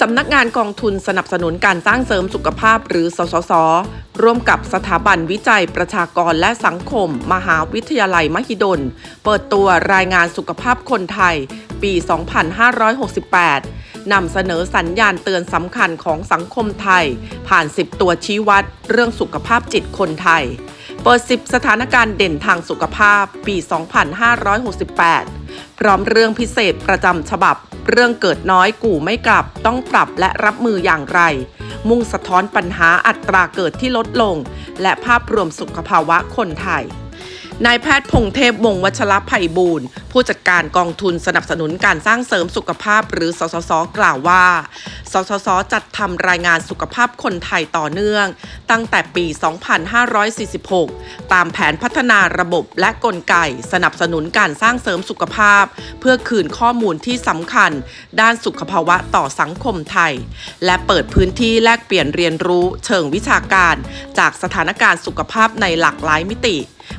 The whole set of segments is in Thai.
สำนักงานกองทุนสนับสนุนการสร้างเสริมสุขภาพหรือสสส ร่วมกับสถาบันวิจัยประชากรและสังคม มหาวิทยาลัยมหิดล เปิดตัวรายงานสุขภาพคนไทย ปี 2568 นำเสนอสัญญาณเตือนสำคัญของสังคมไทย ผ่าน 10 ตัวชี้วัด เรื่องสุขภาพจิตคนไทย เปิด 10 สถานการณ์เด่นทางสุขภาพปี 2568 พร้อมเรื่องพิเศษประจำฉบับ เรื่องเกิดน้อยกู่ไม่กลับ ต้องปรับและรับมืออย่างไร มุ่งสะท้อนปัญหาอัตราเกิดที่ลดลง และภาพรวมสุขภาวะคนไทย นายแพทย์พงเทพวงวัชรภัยบูรณ์ผู้จัดการกองทุนสนับสนุนการสร้างเสริมสุขภาพ หรือสสส กล่าวว่า สสส จัดทำรายงานสุขภาพคนไทยต่อเนื่อง ตั้งแต่ปี 2546 ตามแผนพัฒนาระบบและกลไก สนับสนุนการสร้างเสริมสุขภาพ เพื่อคืนข้อมูลที่สำคัญ ด้านสุขภาวะต่อสังคมไทย และเปิดพื้นที่แลกเปลี่ยนเรียนรู้ เชิงวิชาการ จากสถานการณ์สุขภาพในหลากหลายมิติ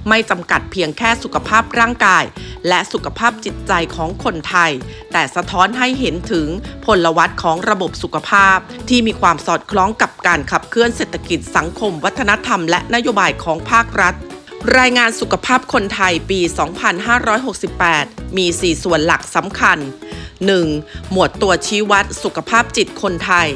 ไม่จำกัดเพียงแค่สุขภาพร่างกาย และสุขภาพจิตใจของคนไทย แต่สะท้อนให้เห็นถึงพลวัตของระบบสุขภาพ ที่มีความสอดคล้องกับการขับเคลื่อนเศรษฐกิจสังคม วัฒนธรรม และนโยบายของภาครัฐรายงานสุขภาพคนไทยปี 2568 มี 4 ส่วนหลักสำคัญ 1. หมวดตัวชี้วัดสุขภาพจิตคนไทย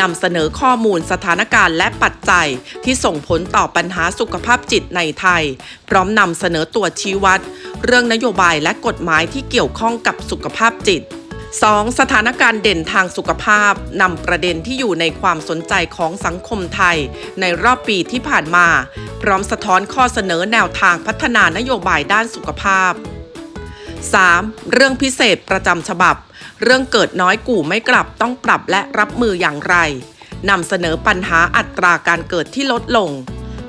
นำเสนอข้อมูลสถานการณ์และปัจจัยที่ส่งผลต่อปัญหาสุขภาพจิตในไทย พร้อมนำเสนอตัวชี้วัด เรื่องนโยบายและกฎหมายที่เกี่ยวข้องกับสุขภาพจิต 2. สถานการณ์เด่นทางสุขภาพนำประเด็นที่อยู่ในความสนใจของสังคมไทย ในรอบปีที่ผ่านมา พร้อมสะท้อนข้อเสนอแนวทางพัฒนานโยบายด้านสุขภาพ 3. เรื่องพิเศษประจำฉบับ เรื่องเกิดน้อยกู่ไม่กลับต้องปรับและรับมืออย่างไรนำเสนอปัญหาอัตราการเกิดที่ลดลง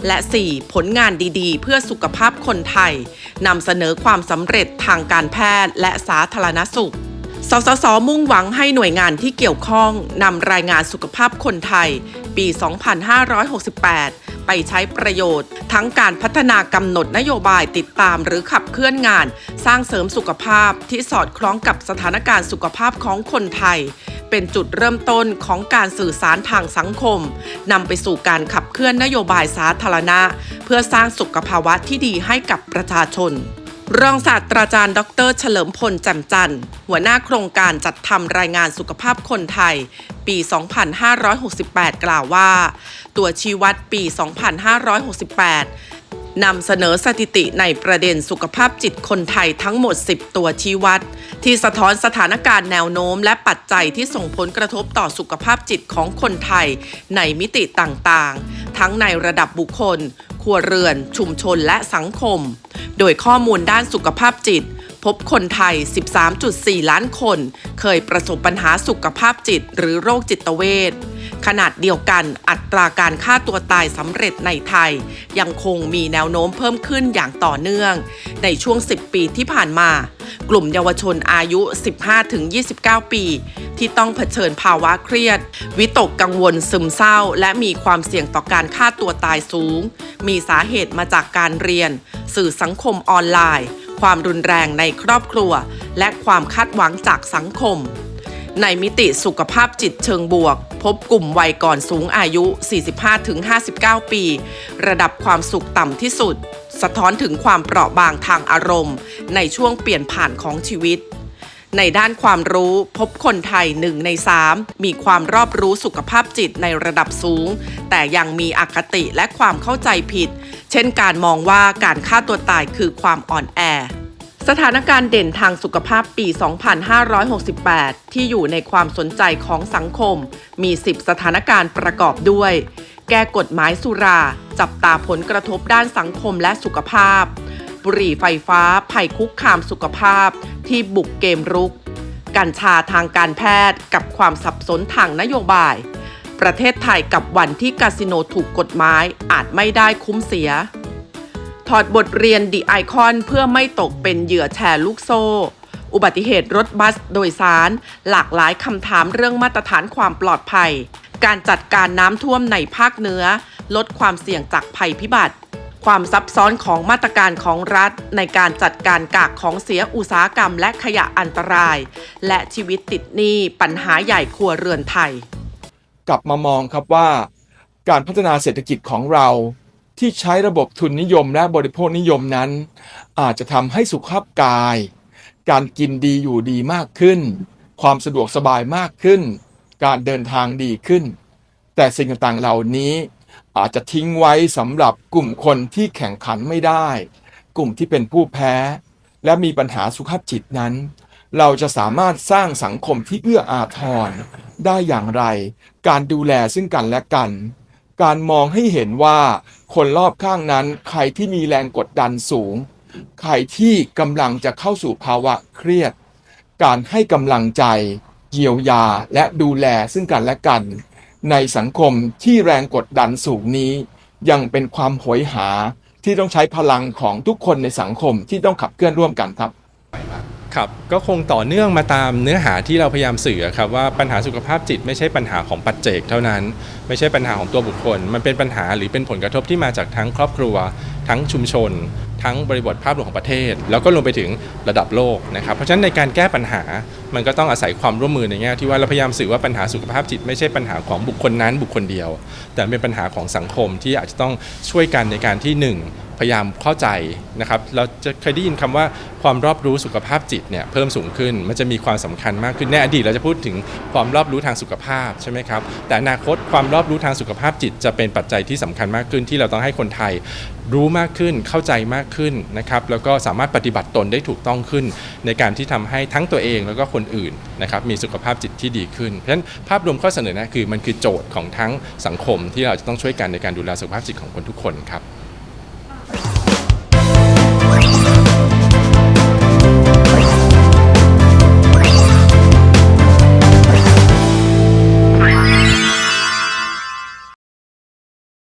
และ 4. ผลงานดีๆ เพื่อสุขภาพคนไทยนำเสนอความสำเร็จทางการแพทย์และสาธารณสุข สสส มุ่งหวังให้หน่วยงานที่เกี่ยวข้องนำรายงานสุขภาพคนไทย ปี 2568 ไปใช้ประโยชน์ ทั้งการพัฒนากำหนดนโยบายติดตามหรือขับเคลื่อนงาน สร้างเสริมสุขภาพที่สอดคล้องกับสถานการณ์สุขภาพของคนไทย เป็นจุดเริ่มต้นของการสื่อสารทางสังคมนำไปสู่การขับเคลื่อนนโยบายสาธารณะ เพื่อสร้างสุขภาวะที่ดีให้กับประชาชน รองศาสตราจารย์ ดร เฉลิมพลแจ่มจันทร์ หัวหน้าโครงการจัดทำรายงานสุขภาพคนไทย ปี 2568 กล่าวว่า ตัวชี้วัดปี 2568 นำเสนอสถิติในประเด็นสุขภาพจิตคนไทยทั้งหมด 10 ตัวชี้วัด ที่สะท้อนสถานการณ์แนวโน้ม และปัจจัยที่ส่งผลกระทบต่อสุขภาพจิตของคนไทย ในมิติต่างๆ ทั้งในระดับบุคคล ครัวเรือน ชุมชนและสังคม โดยข้อมูลด้านสุขภาพจิต พบคนไทย 13.4 ล้านคน เคยประสบปัญหาสุขภาพจิตหรือโรคจิตเวชขนาดเดียวกันอัตราการฆ่าตัวตายสำเร็จในไทย ยังคงมีแนวโน้มเพิ่มขึ้นอย่างต่อเนื่อง ในช่วง 10 ปีที่ผ่านมา กลุ่มเยาวชนอายุ 15-29 ปี ที่ต้องเผชิญภาวะเครียด วิตกกังวลซึมเศร้า และมีความเสี่ยงต่อการฆ่าตัวตายสูง มีสาเหตุมาจากการเรียน สื่อสังคมออนไลน์ ความรุนแรงในครอบครัว และความคาดหวังจากสังคม ในมิติสุขภาพจิตเชิงบวก พบกลุ่มวัยก่อนสูงอายุ 45-59 ปี ระดับความสุขต่ำที่สุด สะท้อนถึงความเปราะบางทางอารมณ์ ในช่วงเปลี่ยนผ่านของชีวิตในด้านความรู้พบคนไทยหนึ่งในสามมีความรอบรู้สุขภาพจิตในระดับสูง แต่ยังมีอคติและความเข้าใจผิด เช่นการมองว่าการฆ่าตัวตายคือความอ่อนแอ สถานการณ์เด่นทางสุขภาพปี 2568 ที่อยู่ในความสนใจของสังคม มี 10 สถานการณ์ประกอบด้วย แก้กฎหมายสุรา จับตาผลกระทบด้านสังคมและสุขภาพ บุหรี่ไฟฟ้า ภัยคุกคามสุขภาพ ที่บุกเกมรุก กัญชาทางการแพทย์กับความสับสนทางนโยบาย ประเทศไทยกับวันที่คาสิโนถูกกฎหมายอาจไม่ได้คุ้มเสีย ถอดบทเรียนดีไอคอนเพื่อไม่ตกเป็นเหยื่อแชร์ลูกโซ่ อุบัติเหตุรถบัสโดยสาร หลากหลายคำถามเรื่องมาตรฐานความปลอดภัย การจัดการน้ำท่วมในภาคเหนือ ลดความเสี่ยงจากภัยพิบัติ ความซับซ้อนของมาตรการของรัฐ ในการจัดการกากของเสียอุตสาหกรรมและขยะอันตราย และชีวิตติดหนี้ปัญหาใหญ่ครัวเรือนไทย กลับมามองครับว่า การพัฒนาเศรษฐกิจของเรา ที่ใช้ระบบทุนนิยมและบริโภคนิยมนั้น อาจจะทำให้สุขภาพกาย การกินดีอยู่ดีมากขึ้น ความสะดวกสบายมากขึ้น การเดินทางดีขึ้น แต่สิ่งต่างๆเหล่านี้ อาจจะทิ้งไว้สำหรับกลุ่มคนที่แข่งขันไม่ได้ กลุ่มที่เป็นผู้แพ้ และมีปัญหาสุขภาพจิตนั้น เราจะสามารถสร้างสังคมที่เอื้ออาทรได้อย่างไร การดูแลซึ่งกันและกัน การมองให้เห็นว่าคนรอบข้างนั้น ใครที่มีแรงกดดันสูง ใครที่กำลังจะเข้าสู่ภาวะเครียด การให้กำลังใจ เยียวยาและดูแลซึ่งกันและกัน ในสังคมที่แรงกดดันสูงนี้ ยังเป็นความโหยหาที่ต้องใช้พลังของทุกคนในสังคมที่ต้องขับเคลื่อนร่วมกันครับ ครับก็คงต่อเนื่องมาตามเนื้อหาที่เราพยายามสื่อครับว่าปัญหาสุขภาพจิตไม่ใช่ปัญหาของปัจเจกเท่านั้น ไม่ใช่ปัญหาของตัวบุคคล มันเป็นปัญหาหรือเป็นผลกระทบที่มาจากทั้งครอบครัว ทั้งชุมชน ทั้งบริบทภาพรวมของประเทศ แล้วก็รวมไปถึงระดับโลกนะครับเพราะฉะนั้นในการแก้ปัญหามันก็ต้องอาศัยความร่วมมือในแง่ที่ว่าเราพยายามสื่อว่าปัญหาสุขภาพจิต ไม่ใช่ปัญหาของบุคคลนั้นบุคคลเดียว แต่เป็นปัญหาของสังคมที่อาจจะต้องช่วยกันในการที่หนึ่ง พยายามเข้าใจนะครับเราจะเคยได้ยินคำว่าความรอบรู้สุขภาพจิตเนี่ยเพิ่มสูงขึ้นมันจะมีความสำคัญมากขึ้นในอดีตเราจะพูดถึงความรอบรู้ทางสุขภาพใช่ไหมครับแต่อนาคตความรอบรู้ทางสุขภาพจิต จะเป็นปัจจัยที่สำคัญมากขึ้น ที่เราต้องให้คนไทยรู้มากขึ้นเข้าใจมากขึ้นนะครับแล้วก็สามารถปฏิบัติตนได้ถูกต้องขึ้น ในการที่ทำให้ทั้งตัวเองแล้วก็คนอื่นนะครับมีสุขภาพจิตที่ดีขึ้น เพราะฉะนั้นภาพรวมข้อเสนอนะคือมันคือโจทย์ของทั้งสังคมที่เราจะต้องช่วยกันในการดูแลสุขภาพจิตของคนทุกคนครับ